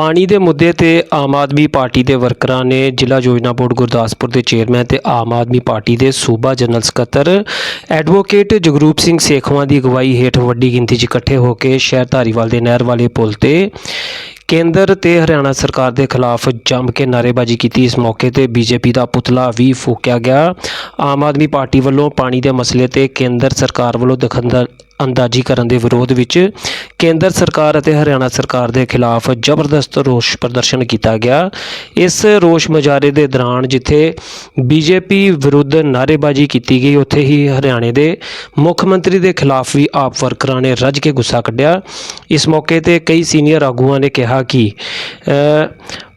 ਪਾਣੀ ਦੇ ਮੁੱਦੇ ਤੇ ਆਮ ਆਦਮੀ ਪਾਰਟੀ ਦੇ ਵਰਕਰਾਂ ਨੇ ਜ਼ਿਲ੍ਹਾ ਯੋਜਨਾ ਬੋਰਡ ਗੁਰਦਾਸਪੁਰ ਦੇ ਚੇਅਰਮੈਨ ਤੇ ਆਮ ਆਦਮੀ ਪਾਰਟੀ ਦੇ ਸੂਬਾ ਜਨਰਲ ਸਕੱਤਰ ਐਡਵੋਕੇਟ ਜਗਰੂਪ ਸਿੰਘ ਸੇਖਵਾਂ ਦੀ ਅਗਵਾਈ ਹੇਠ ਵੱਡੀ ਗਿਣਤੀ 'ਚ ਇਕੱਠੇ ਹੋ ਕੇ ਸ਼ਹਿਰ ਧਾਰੀਵਾਲ ਦੇ ਨਹਿਰ ਵਾਲੇ ਪੁਲ ਤੇ ਕੇਂਦਰ ਤੇ ਹਰਿਆਣਾ ਸਰਕਾਰ ਦੇ ਖਿਲਾਫ ਜੰਮ ਕੇ ਨਾਅਰੇਬਾਜ਼ੀ ਕੀਤੀ। ਇਸ ਮੌਕੇ ਤੇ ਬੀਜੇਪੀ ਦਾ ਪੁਤਲਾ ਵੀ ਫੂਕਿਆ ਗਿਆ। ਆਮ ਆਦਮੀ ਪਾਰਟੀ ਵੱਲੋਂ ਪਾਣੀ ਦੇ ਮਸਲੇ ਤੇ ਕੇਂਦਰ ਸਰਕਾਰ ਵੱਲੋਂ ਦਖਲਅੰਦਾ- ਅੰਦਾਜ਼ੀ ਕਰਨ ਦੇ ਵਿਰੋਧ ਵਿੱਚ ਕੇਂਦਰ ਸਰਕਾਰ ਅਤੇ ਹਰਿਆਣਾ ਸਰਕਾਰ ਦੇ ਖਿਲਾਫ ਜ਼ਬਰਦਸਤ ਰੋਸ ਪ੍ਰਦਰਸ਼ਨ ਕੀਤਾ ਗਿਆ। ਇਸ ਰੋਸ ਮੁਜ਼ਾਹਰੇ ਦੇ ਦੌਰਾਨ ਜਿੱਥੇ ਬੀਜੇਪੀ ਵਿਰੁੱਧ ਨਾਅਰੇਬਾਜ਼ੀ ਕੀਤੀ ਗਈ, ਉੱਥੇ ਹੀ ਹਰਿਆਣੇ ਦੇ ਮੁੱਖ ਮੰਤਰੀ ਦੇ ਖਿਲਾਫ ਵੀ ਆਪ ਵਰਕਰਾਂ ਨੇ ਰੱਜ ਕੇ ਗੁੱਸਾ ਕੱਢਿਆ। ਇਸ ਮੌਕੇ ਤੇ ਕਈ ਸੀਨੀਅਰ ਆਗੂਆਂ ਨੇ ਕਿਹਾ ਕਿ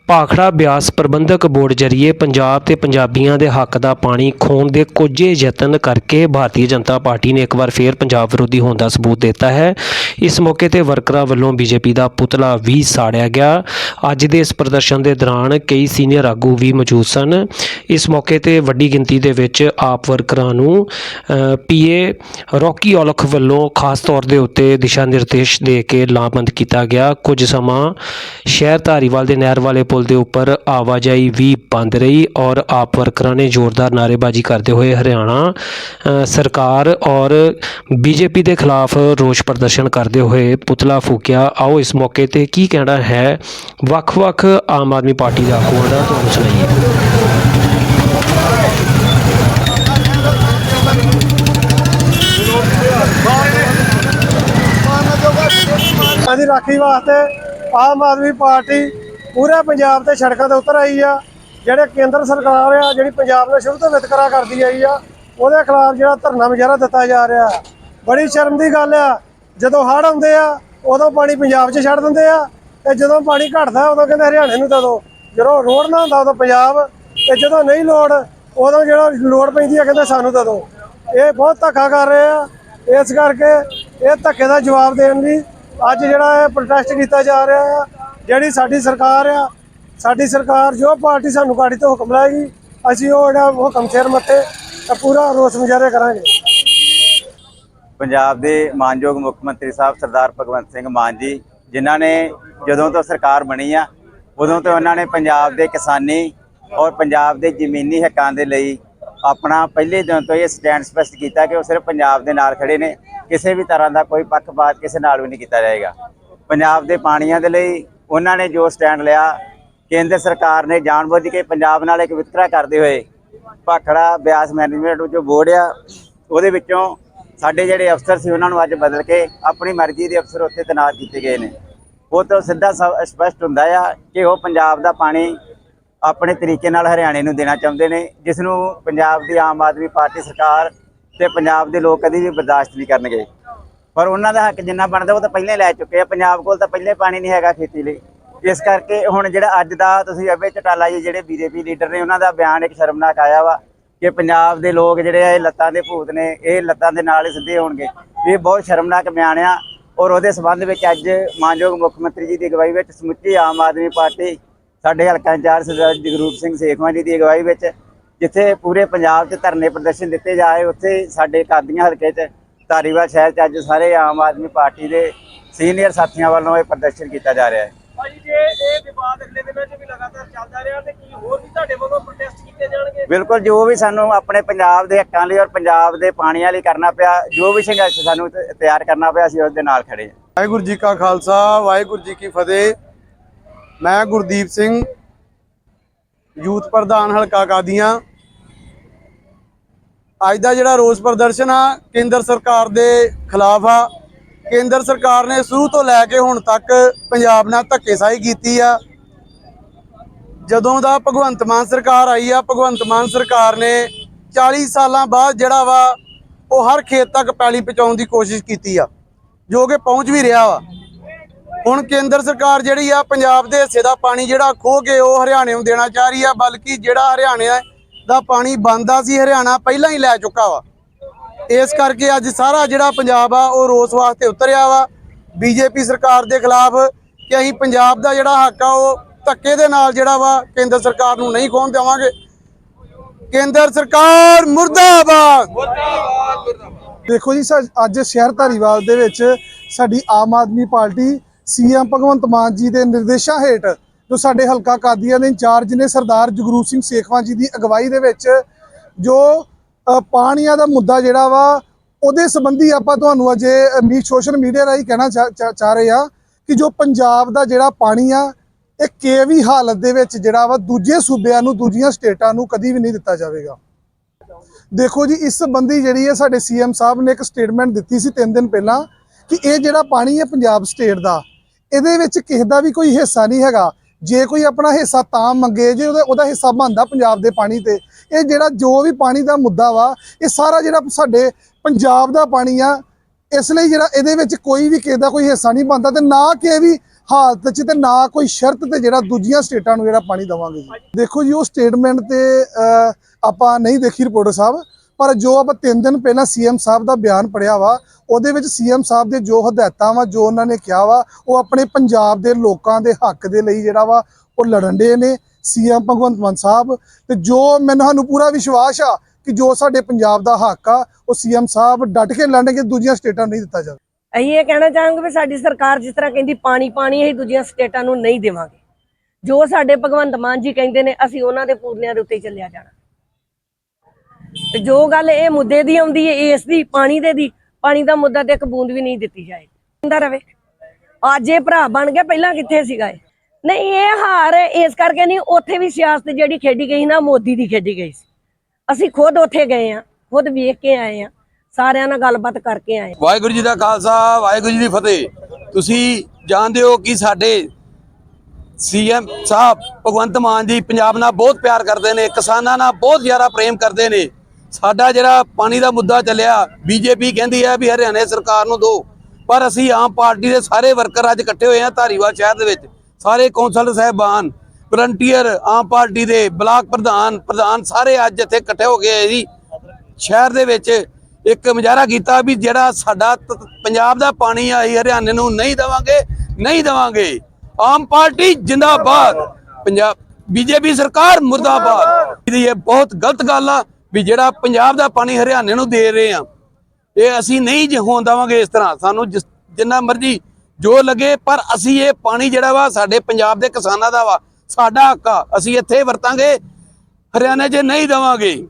ਭਾਖੜਾ ਬਿਆਸ ਪ੍ਰਬੰਧਕ ਬੋਰਡ ਜਰੀਏ ਪੰਜਾਬ ਤੇ ਪੰਜਾਬੀਆਂ ਦੇ ਹੱਕ ਦਾ ਪਾਣੀ ਖੋਣ ਦੇ ਕੋਝੇ ਯਤਨ ਕਰਕੇ ਭਾਰਤੀ ਜਨਤਾ ਪਾਰਟੀ ਨੇ ਇੱਕ ਵਾਰ ਫੇਰ ਪੰਜਾਬ ਵਿਰੋਧੀ ਹੋਣ ਦਾ ਸਬੂਤ ਦਿੱਤਾ ਹੈ। ਇਸ ਮੌਕੇ ਤੇ ਵਰਕਰਾਂ ਵੱਲੋਂ ਬੀਜੇਪੀ ਦਾ ਪੁਤਲਾ ਵੀ ਸਾੜਿਆ ਗਿਆ। ਅੱਜ ਦੇ ਇਸ ਪ੍ਰਦਰਸ਼ਨ ਦੇ ਦੌਰਾਨ ਕਈ ਸੀਨੀਅਰ ਆਗੂ ਵੀ ਮੌਜੂਦ ਸਨ। ਇਸ ਮੌਕੇ ਤੇ ਵੱਡੀ ਗਿਣਤੀ ਦੇ ਵਿੱਚ ਆਪ ਵਰਕਰਾਂ ਨੂੰ ਪੀਏ ਰੌਕੀ ਔਲਖ ਵੱਲੋਂ ਖਾਸ ਤੌਰ ਦੇ ਉੱਤੇ ਦਿਸ਼ਾ ਨਿਰਦੇਸ਼ ਦੇ ਕੇ ਲਾਮਬੰਦ ਕੀਤਾ ਗਿਆ। ਕੁਝ ਸਮਾਂ ਸ਼ਹਿਰ ਧਾਰੀਵਾਲ ਦੇ ਨਹਿਰ ਵਾਲੇ ਪੁਲ ਦੇ ਉੱਪਰ ਆਵਾਜਾਈ ਵੀ ਬੰਦ ਰਹੀ ਔਰ ਆਪ ਵਰਕਰਾਂ ਨੇ ਜ਼ੋਰਦਾਰ ਨਾਅਰੇਬਾਜ਼ੀ ਕਰਦੇ ਹੋਏ ਹਰਿਆਣਾ ਸਰਕਾਰ ਔਰ ਬੀਜੇਪੀ ਦੇ ਖਿਲਾਫ ਰੋਸ ਪ੍ਰਦਰਸ਼ਨ ਕਰਦੇ ਹੋਏ ਪੁਤਲਾ ਫੂਕਿਆ। ਆਓ ਇਸ ਮੌਕੇ ਤੇ ਕੀ ਕਹਿਣਾ ਹੈ ਵੱਖ-ਵੱਖ ਆਮ ਆਦਮੀ ਪਾਰਟੀ ਦਾ ਆਗੂਆਂ ਦਾ, ਤੁਹਾਨੂੰ ਸੁਣਾਈਏ। ਦੀ ਰਾਖੀ ਵਾਸਤੇ ਆਮ ਆਦਮੀ ਪਾਰਟੀ ਪੂਰੇ ਪੰਜਾਬ ਤੇ ਸੜਕਾਂ ਤੇ ਉਤਰ ਆਈ ਆ। ਜਿਹੜੇ ਕੇਂਦਰ ਸਰਕਾਰ ਆ, ਜਿਹੜੀ ਪੰਜਾਬ ਨਾਲ ਸ਼ੁਰੂ ਤੋਂ ਵਿਤਕਰਾ ਕਰਦੀ ਆਈ ਆ, ਉਹਦੇ ਖਿਲਾਫ ਜਿਹੜਾ ਧਰਨਾ ਮੁਜ਼ਾਹਰਾ ਦਿੱਤਾ ਜਾ ਰਿਹਾ। ਬੜੀ ਸ਼ਰਮ ਦੀ ਗੱਲ ਆ। ਜਦੋਂ ਹੜ੍ਹ ਆਉਂਦੇ ਆ, ਉਦੋਂ ਪਾਣੀ ਪੰਜਾਬ 'ਚ ਛੱਡ ਦਿੰਦੇ ਆ। ਤੇ ਜਦੋਂ ਪਾਣੀ ਘਟਦਾ, ਉਦੋਂ ਕਹਿੰਦੇ ਹਰਿਆਣੇ ਨੂੰ ਦੇ ਦਿਓ ਜਦੋਂ ਰੋਡ ਨਾ ਹੁੰਦਾ, ਉਦੋਂ ਪੰਜਾਬ। ਤੇ ਜਦੋਂ ਨਹੀਂ ਲੋੜ, ਉਦੋਂ ਜਿਹੜਾ ਲੋੜ ਪੈਂਦੀ ਆ, ਕਹਿੰਦੇ ਸਾਨੂੰ ਦੇ ਦਿਓ ਇਹ ਬਹੁਤ ਧੱਕਾ ਕਰ ਰਹੇ ਆ। ਇਸ ਕਰਕੇ ਇਹ ਧੱਕੇ ਦਾ ਜਵਾਬ ਦੇਣ ਲਈ ਅੱਜ ਜਿਹੜਾ ਇਹ ਪ੍ਰੋਟੈਸਟ ਕੀਤਾ ਜਾ ਰਿਹਾ ਆ ਜਿਹੜੀ ਸਾਡੀ ਸਰਕਾਰ ਆ, ਸਾਡੀ ਸਰਕਾਰ ਜੋ ਪਾਰਟੀ ਸਾਨੂੰ ਗਾੜੀ ਤੋਂ ਹੁਕਮ ਲਾਏਗੀ, ਅਸੀਂ ਉਹ ਜਿਹੜਾ ਹੁਕਮ ਸਿਰ ਮੱਥੇ ਪੂਰਾ ਰੋਸ ਮੁਜ਼ਾਹਰੇ ਕਰਾਂਗੇ। ਪੰਜਾਬ ਦੇ ਮਾਨਯੋਗ ਮੁੱਖ ਮੰਤਰੀ ਸਾਹਿਬ ਸਰਦਾਰ ਭਗਵੰਤ ਸਿੰਘ ਮਾਨ ਜੀ, ਜਿਨ੍ਹਾਂ ਨੇ ਜਦੋਂ ਤੋਂ ਸਰਕਾਰ ਬਣੀ ਆ, ਉਦੋਂ ਤੋਂ ਉਹਨਾਂ ਨੇ ਪੰਜਾਬ ਦੇ ਕਿਸਾਨੀ ਔਰ ਪੰਜਾਬ ਦੇ ਜ਼ਮੀਨੀ ਹੱਕਾਂ ਦੇ ਲਈ ਆਪਣਾ ਪਹਿਲੇ ਦਿਨ ਤੋਂ ਇਹ ਸਟੈਂਡ ਸਪਸ਼ਟ ਕੀਤਾ ਕਿ ਉਹ ਸਿਰਫ ਪੰਜਾਬ ਦੇ ਨਾਲ ਖੜੇ ਨੇ, ਕਿਸੇ ਵੀ ਤਰ੍ਹਾਂ ਦਾ ਕੋਈ ਪੱਖਪਾਤ ਕਿਸੇ ਨਾਲ ਵੀ ਨਹੀਂ ਕੀਤਾ ਜਾਏਗਾ। ਪੰਜਾਬ ਦੇ ਪਾਣੀਆਂ ਦੇ ਲਈ ਉਹਨਾਂ ਨੇ ਜੋ ਸਟੈਂਡ ਲਿਆ, ਕੇਂਦਰ ਸਰਕਾਰ ਨੇ ਜਾਣਬੁੱਝ ਕੇ ਪੰਜਾਬ ਨਾਲ ਇੱਕ ਵਿਤਕਰਾ ਕਰਦੇ ਹੋਏ ਭਾਖੜਾ ਬਿਆਸ ਮੈਨੇਜਮੈਂਟ ਜੋ ਬੋਰਡ ਆ, ਉਹਦੇ ਵਿੱਚੋਂ ਸਾਡੇ ਜਿਹੜੇ ਅਫਸਰ ਸੀ ਉਹਨਾਂ ਨੂੰ ਅੱਜ ਬਦਲ ਕੇ ਆਪਣੀ ਮਰਜ਼ੀ ਦੇ ਅਫਸਰ ਉੱਥੇ ਤੈਨਾਤ ਕੀਤੇ ਗਏ ਨੇ। ਉਹ ਤੋਂ ਸਿੱਧਾ ਸ- ਸਪਸ਼ਟ ਹੁੰਦਾ ਆ ਕਿ ਉਹ ਪੰਜਾਬ ਦਾ ਪਾਣੀ ਆਪਣੇ ਤਰੀਕੇ ਨਾਲ ਹਰਿਆਣੇ ਨੂੰ ਦੇਣਾ ਚਾਹੁੰਦੇ ਨੇ, ਜਿਸ ਨੂੰ ਪੰਜਾਬ ਦੀ ਆਮ ਆਦਮੀ ਪਾਰਟੀ ਸਰਕਾਰ ਤੇ ਪੰਜਾਬ ਦੇ ਲੋਕ ਕਦੀ ਵੀ ਬਰਦਾਸ਼ਤ ਨਹੀਂ ਕਰਨਗੇ। ਪਰ ਉਹਨਾਂ ਦਾ ਹੱਕ ਜਿੰਨਾ ਬਣਦਾ ਉਹ ਤਾਂ ਪਹਿਲਾਂ ਲੈ ਚੁੱਕੇ ਆ। ਪੰਜਾਬ ਕੋਲ ਤਾਂ ਪਹਿਲੇ ਪਾਣੀ ਨਹੀਂ ਹੈਗਾ ਖੇਤੀ ਲਈ। ਇਸ ਕਰਕੇ ਹੁਣ ਜਿਹੜਾ ਅੱਜ ਦਾ ਤੁਸੀਂ ਅਬੇ ਚਟਾਲਾ ਜੀ ਜਿਹੜੇ ਬੀਜੇਪੀ ਲੀਡਰ ਨੇ, ਉਹਨਾਂ ਦਾ ਬਿਆਨ ਇੱਕ ਸ਼ਰਮਨਾਕ ਆਇਆ ਵਾ ਕਿ ਪੰਜਾਬ ਦੇ ਲੋਕ ਜਿਹੜੇ ਆ, ਇਹ ਲੱਤਾਂ ਦੇ ਭੂਤ ਨੇ, ਇਹ ਲੱਤਾਂ ਦੇ ਨਾਲ ਹੀ ਸਿੱਧੇ ਹੋਣਗੇ। ਇਹ ਬਹੁਤ ਸ਼ਰਮਨਾਕ ਬਿਆਨ ਆ ਔਰ ਉਹਦੇ ਸਬੰਧ ਵਿੱਚ ਅੱਜ ਮਾਨਯੋਗ ਮੁੱਖ ਮੰਤਰੀ ਜੀ ਦੀ ਅਗਵਾਈ ਵਿੱਚ ਸਮੁੱਚੀ ਆਮ ਆਦਮੀ ਪਾਰਟੀ ਸਾਡੇ ਹਲਕਾ ਇੰਚਾਰਜ ਸਰਦਾਰ ਜਗਰੂਪ ਸਿੰਘ ਸੇਖਵਾਂ ਜੀ ਦੀ ਅਗਵਾਈ ਵਿੱਚ ਜਿੱਥੇ ਪੂਰੇ ਪੰਜਾਬ 'ਚ ਧਰਨੇ ਪ੍ਰਦਰਸ਼ਨ ਦਿੱਤੇ ਜਾਏ ਉੱਥੇ ਸਾਡੇ ਕਾਦੀਆਂ ਹਲਕੇ 'ਚ ਧਾਰੀਵਾਲ ਸ਼ਹਿਰ 'ਚ ਅੱਜ ਸਾਰੇ ਆਮ ਆਦਮੀ ਪਾਰਟੀ ਦੇ ਸੀਨੀਅਰ ਸਾਥੀਆਂ ਵੱਲੋਂ ਇਹ ਪ੍ਰਦਰਸ਼ਨ ਕੀਤਾ ਜਾ ਰਿਹਾ ਹੈ। ਭਾਜੀ ਜੇ ਇਹ ਵਿਵਾਦ ਅਗਲੇ ਦਿਨਾਂ 'ਚ ਵੀ ਲਗਾਤਾਰ ਚੱਲਦਾ ਰਿਹਾ ਤੇ ਕੀ ਹੋਰ ਵੀ ਤੁਹਾਡੇ ਵੱਲੋਂ ਪ੍ਰੋਟੈਸਟ ਕੀਤੇ ਜਾਣਗੇ? ਬਿਲਕੁਲ ਜੋ ਵੀ ਸਾਨੂੰ ਆਪਣੇ ਪੰਜਾਬ ਦੇ ਹੱਕਾਂ ਲਈ ਔਰ ਪੰਜਾਬ ਦੇ ਪਾਣੀਆਂ ਲਈ ਕਰਨਾ ਪਿਆ ਜੋ ਵੀ ਸੰਘਰਸ਼ ਸਾਨੂੰ ਤਿਆਰ ਕਰਨਾ ਪਿਆ ਅਸੀਂ ਉਸ ਦੇ ਨਾਲ ਖੜੇ ਹਾਂ। ਵਾਹਿਗੁਰੂ ਜੀ ਕਾ ਖਾਲਸਾ ਵਾਹਿਗੁਰੂ ਜੀ ਕੀ ਫਤਿਹ। ਮੈਂ ਗੁਰਦੀਪ ਸਿੰਘ ਯੂਥ ਪ੍ਰਧਾਨ ਹਲਕਾ ਕਾਦੀਆਂ। ਅੱਜ ਦਾ ਜਿਹੜਾ ਰੋਸ ਪ੍ਰਦਰਸ਼ਨ ਆ, ਕੇਂਦਰ ਸਰਕਾਰ ਦੇ ਖਿਲਾਫ ਆ। ਕੇਂਦਰ ਸਰਕਾਰ ਨੇ ਸ਼ੁਰੂ ਤੋਂ ਲੈ ਕੇ ਹੁਣ ਤੱਕ ਪੰਜਾਬ ਨਾਲ ਧੱਕੇਸ਼ਾਹੀ ਕੀਤੀ ਆ। ਜਦੋਂ ਦਾ ਭਗਵੰਤ ਮਾਨ ਸਰਕਾਰ ਆਈ ਆ, ਭਗਵੰਤ ਮਾਨ ਸਰਕਾਰ ਨੇ 40 ਸਾਲਾਂ ਬਾਅਦ ਜਿਹੜਾ ਵਾ, ਉਹ ਹਰ ਖੇਤ ਤੱਕ ਪੈਲੀ ਪਹੁੰਚਾਉਣ ਦੀ ਕੋਸ਼ਿਸ਼ ਕੀਤੀ ਆ, ਜੋ ਕਿ ਪਹੁੰਚ ਵੀ ਰਿਹਾ ਵਾ। ਹੁਣ ਕੇਂਦਰ ਸਰਕਾਰ ਜਿਹੜੀ ਆ, ਪੰਜਾਬ ਦੇ ਹਿੱਸੇ ਦਾ ਪਾਣੀ ਜਿਹੜਾ ਖੋ ਕੇ ਉਹ ਹਰਿਆਣੇ ਨੂੰ ਦੇਣਾ ਚਾਹ ਰਹੀ ਆ, ਬਲਕਿ ਜਿਹੜਾ ਹਰਿਆਣੇ ਦਾ ਪਾਣੀ ਬੰਦਾ ਸੀ, ਹਰਿਆਣਾ ਪਹਿਲਾਂ ਹੀ ਲੈ ਚੁੱਕਾ ਵਾ। ਇਸ ਕਰਕੇ ਅੱਜ ਸਾਰਾ ਜਿਹੜਾ ਪੰਜਾਬ ਆ, ਉਹ ਰੋਸ ਵਾਸਤੇ ਉਤਰਿਆ ਵਾ। ਬੀਜੇਪੀ ਸਰਕਾਰ ਦੇ ਖਿਲਾਫ ਕਿ ਅਸੀਂ ਪੰਜਾਬ ਦਾ ਜਿਹੜਾ ਹੱਕ ਆ, ਉਹ ਧੱਕੇ ਦੇ ਨਾਲ ਜਿਹੜਾ ਵਾ, ਕੇਂਦਰ ਸਰਕਾਰ ਨੂੰ ਨਹੀਂ ਖੋਣ ਦੇਵਾਂਗੇ। ਕੇਂਦਰ ਸਰਕਾਰ ਮੁਰਦਾਬਾਦ! ਦੇਖੋ ਜੀ ਅੱਜ ਸ਼ਹਿਰ ਧਾਰੀਵਾਲ ਦੇ ਵਿੱਚ ਸਾਡੀ ਆਮ ਆਦਮੀ ਪਾਰਟੀ ਸੀਐਮ ਭਗਵੰਤ ਮਾਨ ਜੀ ਦੇ ਨਿਰਦੇਸ਼ਾਂ ਹੇਠ ਜੋ ਸਾਡੇ ਹਲਕਾ ਕਾਦੀਆਂ ਦੇ ਇੰਚਾਰਜ ਨੇ ਸਰਦਾਰ ਜਗਰੂਪ ਸਿੰਘ ਸੇਖਵਾਂ ਜੀ ਦੀ ਅਗਵਾਈ ਦੇ ਵਿੱਚ ਜੋ ਪਾਣੀਆਂ ਦਾ ਮੁੱਦਾ ਜਿਹੜਾ ਵਾ, ਉਹਦੇ ਸੰਬੰਧੀ ਆਪਾਂ ਤੁਹਾਨੂੰ ਅਜੇ ਮੀ, ਸੋਸ਼ਲ ਮੀਡੀਆ ਰਾਹੀਂ ਕਹਿਣਾ ਚਾ- ਚਾ- ਚਾਹ ਰਹੇ ਆ ਕਿ ਜੋ ਪੰਜਾਬ ਦਾ ਜਿਹੜਾ ਪਾਣੀ ਆ, ਇਹ ਕਿਸੇ ਵੀ ਹਾਲਤ ਦੇ ਵਿੱਚ ਜਿਹੜਾ ਵਾ, ਦੂਜੇ ਸੂਬਿਆਂ ਨੂੰ, ਦੂਜੀਆਂ ਸਟੇਟਾਂ ਨੂੰ ਕਦੀ ਵੀ ਨਹੀਂ ਦਿੱਤਾ ਜਾਵੇਗਾ। ਦੇਖੋ ਜੀ, ਇਸ ਸੰਬੰਧੀ ਜਿਹੜੀ ਹੈ ਸਾਡੇ ਸੀਐਮ ਸਾਹਿਬ ਨੇ ਇੱਕ ਸਟੇਟਮੈਂਟ ਦਿੱਤੀ ਸੀ 3 ਦਿਨ ਪਹਿਲਾਂ ਕਿ ਇਹ ਜਿਹੜਾ ਪਾਣੀ ਹੈ ਪੰਜਾਬ ਸਟੇਟ ਦਾ, ਇਹਦੇ ਵਿੱਚ ਕਿਸੇ ਦਾ ਵੀ ਕੋਈ ਹਿੱਸਾ ਨਹੀਂ ਹੈਗਾ। ਜੇ ਕੋਈ ਆਪਣਾ ਹਿੱਸਾ ਤਾਂ ਮੰਗੇ, ਜੇ ਉਹਦਾ ਉਹਦਾ ਹਿੱਸਾ ਬਣਦਾ ਪੰਜਾਬ ਦੇ ਪਾਣੀ ਤੇ, ਇਹ ਜਿਹੜਾ ਜੋ ਵੀ ਪਾਣੀ ਦਾ ਮੁੱਦਾ ਵਾ, ਇਹ ਸਾਰਾ ਜਿਹੜਾ ਸਾਡੇ ਪੰਜਾਬ ਦਾ ਪਾਣੀ ਆ, ਇਸ ਲਈ ਜਿਹੜਾ ਇਹਦੇ ਵਿੱਚ ਕੋਈ ਵੀ ਕਿਸੇ ਦਾ ਕੋਈ ਹਿੱਸਾ ਨਹੀਂ ਬਣਦਾ ਤੇ ਨਾ ਕਿਸੇ ਵੀ ਹਾਲਤ 'ਚ ਤੇ ਨਾ ਕੋਈ ਸ਼ਰਤ ਤੇ ਜਿਹੜਾ ਦੂਜੀਆਂ ਸਟੇਟਾਂ ਨੂੰ ਜਿਹੜਾ ਪਾਣੀ ਦੇਵਾਂਗੇ ਜੀ। ਦੇਖੋ ਜੀ, ਉਹ ਸਟੇਟਮੈਂਟ ਤੇ ਆਪਾਂ ਨਹੀਂ ਦੇਖੀ ਰਿਪੋਰਟਰ ਸਾਹਿਬ। ਪਰ ਜੋ ਆਪਾਂ ਤਿੰਨ ਦਿਨ ਪਹਿਲਾਂ ਸੀਐਮ ਸਾਹਿਬ ਦਾ ਬਿਆਨ ਪੜਿਆ ਵਾ, ਉਹਦੇ ਵਿੱਚ ਸੀਐਮ ਸਾਹਿਬ ਦੇ ਜੋ ਹਦਾਇਤਾਂ ਵਾ, ਜੋ ਉਹਨਾਂ ਨੇ ਕਿਹਾ ਵਾ, ਉਹ ਆਪਣੇ ਪੰਜਾਬ ਦੇ ਲੋਕਾਂ ਦੇ ਹੱਕ ਦੇ ਲਈ ਜਿਹੜਾ ਵਾ, ਉਹ ਲੜਨ ਦੇ ਨੇ ਸੀਐਮ ਭਗਵੰਤ ਮਾਨ ਸਾਹਿਬ। ਤੇ ਜੋ ਮੈਨੂੰ ਸਾਨੂੰ ਪੂਰਾ ਵਿਸ਼ਵਾਸ ਆ ਕਿ ਜੋ ਸਾਡੇ ਪੰਜਾਬ ਦਾ ਹੱਕ ਆ, ਉਹ ਸੀਐਮ ਸਾਹਿਬ ਡਟ ਕੇ ਲੜਨਗੇ ਦੂਜੀਆਂ ਸਟੇਟਾਂ ਨੂੰ ਨਹੀਂ ਦਿੱਤਾ ਜਾਵੇ। ਅਸੀਂ ਇਹ ਕਹਿਣਾ ਚਾਹਾਂਗੇ ਵੀ ਸਾਡੀ ਸਰਕਾਰ ਜਿਸ ਤਰ੍ਹਾਂ ਕਹਿੰਦੀ ਪਾਣੀ ਪਾਣੀ, ਅਸੀਂ ਦੂਜੀਆਂ ਸਟੇਟਾਂ ਨੂੰ ਨਹੀਂ ਦੇਵਾਂਗੇ। ਜੋ ਸਾਡੇ ਭਗਵੰਤ ਮਾਨ ਜੀ ਕਹਿੰਦੇ ਨੇ, ਅਸੀਂ ਉਹਨਾਂ ਦੇ ਪੂਰਨਿਆਂ ਦੇ ਉੱਤੇ ਚੱਲਿਆ ਜਾਣਾ। ਤੇ ਜੋ ਗੱਲ ਇਹ ਮੁੱਦੇ ਦੀ ਆਉਂਦੀ ਹੈ ਇਸ ਦੀ, ਪਾਣੀ ਦੇ ਦੀ, ਪਾਣੀ ਦਾ ਮੁੱਦਾ ਤੇ ਇੱਕ ਬੂੰਦ ਵੀ ਨਹੀਂ ਦਿੱਤੀ ਜਾਏ। ਹੁੰਦਾ ਰਵੇ। ਅੱਜ ਇਹ ਭਰਾ ਬਣ ਗਿਆ, ਪਹਿਲਾਂ ਕਿੱਥੇ ਸੀਗਾ ਇਹ? ਨਹੀਂ, ਇਹ ਹਾਰ, ਇਸ ਕਰਕੇ ਨਹੀਂ, ਉੱਥੇ ਵੀ ਸਿਆਸਤ ਜਿਹੜੀ ਖੇਡੀ ਗਈ ਨਾ, ਮੋਦੀ ਦੀ ਖੇਡੀ ਗਈ ਸੀ। ਅਸੀਂ ਖੁਦ ਉੱਥੇ ਗਏ ਆ ਖੁਦ ਵੇਖ ਕੇ ਆਏ ਆ ਸਾਰਿਆਂ ਨਾਲ ਗੱਲਬਾਤ ਕਰਕੇ ਆਏ ਵਾਹਿਗੁਰੂ ਜੀ ਦਾ ਖਾਲਸਾ, ਵਾਹਿਗੁਰੂ ਜੀ ਦੀ ਫਤਿਹ। ਤੁਸੀਂ ਜਾਣਦੇ ਹੋ ਕਿ ਸਾਡੇ ਸੀਐਮ ਸਾਹਿਬ ਭਗਵੰਤ ਮਾਨ ਜੀ ਪੰਜਾਬ ਨਾਲ ਬਹੁਤ ਪਿਆਰ ਕਰਦੇ ਨੇ, ਕਿਸਾਨਾਂ ਨਾਲ ਬਹੁਤ ਜ਼ਿਆਦਾ ਪ੍ਰੇਮ ਕਰਦੇ ਨੇ। ਸਾਡਾ ਜਿਹੜਾ ਪਾਣੀ ਦਾ ਮੁੱਦਾ ਚੱਲਿਆ, ਬੀਜੇਪੀ ਕਹਿੰਦੀ ਹੈ ਵੀ ਹਰਿਆਣੇ ਸਰਕਾਰ ਨੂੰ ਦੋ। ਪਰ ਅਸੀਂ ਆਮ ਪਾਰਟੀ ਦੇ ਸਾਰੇ ਵਰਕਰ ਅੱਜ ਇਕੱਠੇ ਹੋਏ ਹਾਂ ਧਾਰੀਵਾਲ ਸ਼ਹਿਰ ਦੇ ਵਿੱਚ। ਸਾਰੇ ਕੌਂਸਲ ਸਾਹਿਬਾਨ ਵਲੰਟੀਅਰ ਆਮ ਪਾਰਟੀ ਦੇ ਬਲਾਕ ਪ੍ਰਧਾਨ ਪ੍ਰਧਾਨ ਸਾਰੇ ਅੱਜ ਇੱਥੇ ਇਕੱਠੇ ਹੋ ਗਏ ਜੀ। ਸ਼ਹਿਰ ਦੇ ਵਿੱਚ ਇੱਕ ਮੁਜ਼ਾਹਰਾ ਕੀਤਾ ਵੀ ਜਿਹੜਾ ਸਾਡਾ ਪੰਜਾਬ ਦਾ ਪਾਣੀ ਆ ਹਰਿਆਣੇ ਨੂੰ ਨਹੀਂ ਦੇਵਾਂਗੇ ਨਹੀਂ ਦੇਵਾਂਗੇ। ਆਮ ਪਾਰਟੀ ਜਿੰਦਾਬਾਦ। ਪੰਜਾਬ, ਬੀਜੇਪੀ ਸਰਕਾਰ ਮੁਰਦਾਬਾਦ। ਇਹਦੀ ਇਹ ਬਹੁਤ ਗਲਤ ਗੱਲ ਆ। ਵੀ ਜਿਹੜਾ ਪੰਜਾਬ ਦਾ ਪਾਣੀ ਹਰਿਆਣੇ ਨੂੰ ਦੇ ਰਹੇ ਆ, ਇਹ ਅਸੀਂ ਨਹੀਂ ਜ- ਹੋਣ ਦੇਵਾਂਗੇ ਇਸ ਤਰ੍ਹਾਂ। ਸਾਨੂੰ ਜਿਸ- ਜਿੰਨਾ ਮਰਜ਼ੀ ਜੋ ਲੱਗੇ, ਪਰ ਅਸੀਂ ਇਹ ਪਾਣੀ ਜਿਹੜਾ ਵਾ ਸਾਡੇ ਪੰਜਾਬ ਦੇ ਕਿਸਾਨਾਂ ਦਾ ਵਾ, ਸਾਡਾ ਹੱਕ ਆ। ਅਸੀਂ ਇੱਥੇ ਵਰਤਾਂਗੇ, ਹਰਿਆਣੇ 'ਚ ਨਹੀਂ ਦੇਵਾਂਗੇ।